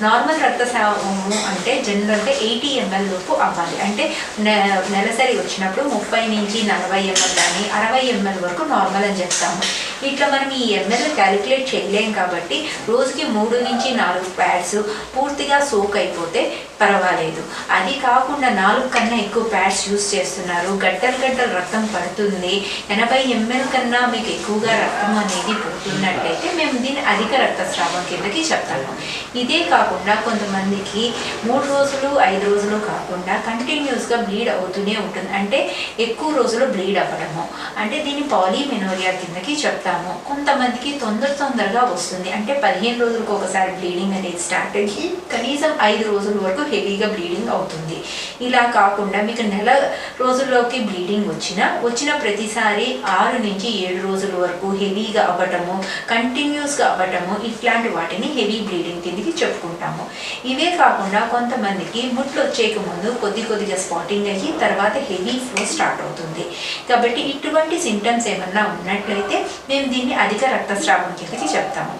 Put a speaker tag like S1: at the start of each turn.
S1: Normal రక్తస్రావము అంటే general అంటే eighty ML లోపు అవ్వాలి. అంటే నె- నెలసరి వచ్చినప్పుడు ముప్పై నుంచి నలభై ఎంఎల్ కానీ అరవై ఎంఎల్ వరకు నార్మల్ అని చెప్తాము. ఇట్లా మనం ఈ ఎంఎల్ క్యాలిక్యులేట్ చేయలేం కాబట్టి రోజుకి మూడు నుంచి నాలుగు ప్యాడ్స్ పూర్తిగా సోక్ అయిపోతే పర్వాలేదు. అది కాకుండా నాలుగు కన్నా ఎక్కువ ప్యాడ్స్ యూస్ చేస్తున్నారు. గడ్డలు గడ్డలు రక్తం పడుతుంది. ఎనభై ఎంఎల్ కన్నా మీకు ఎక్కువగా రక్తం అనేది పోతున్నట్టయితే మేము దీన్ని అధిక రక్తస్రావం కిందకి చెప్తాము. ఇదే కాకుండా కొంతమందికి మూడు రోజులు ఐదు రోజులు కాకుండా కంటిన్యూస్గా బ్లీడ్ అవుతూనే ఉంటుంది. అంటే ఎక్కువ రోజులు బ్లీడ్ అవ్వడము. అంటే దీన్ని పాలీమెనోరియా కిందకి చెప్తాము. కొంతమందికి తొందర తొందరగా వస్తుంది. అంటే పదిహేను రోజులకు ఒకసారి బ్లీడింగ్ అనేది స్టార్ట్ అయ్యి కనీసం ఐదు రోజుల వరకు హెవీగా బ్లీడింగ్ అవుతుంది. ఇలా కాకుండా మీకు నెల రోజుల్లోకి బ్లీడింగ్ వచ్చినా వచ్చిన ప్రతిసారి ఆరు నుంచి ఏడు రోజుల వరకు హెవీగా అవ్వటము కంటిన్యూస్గా అవ్వటము ఇట్లాంటి వాటిని హెవీ బ్లీడింగ్ కిందకి చెప్పుకుంటాము. ఇవే కాకుండా కొంతమందికి ముట్లు వచ్చేక ముందు కొద్ది కొద్దిగా స్పాటింగ్ అయ్యి తర్వాత హెవీ ఫ్లో స్టార్ట్ అవుతుంది. కాబట్టి ఇటువంటి సింటమ్స్ ఏమన్నా ఉన్నట్లయితే మేము దీన్ని అధిక రక్తస్రావం కిందకి చెప్తాము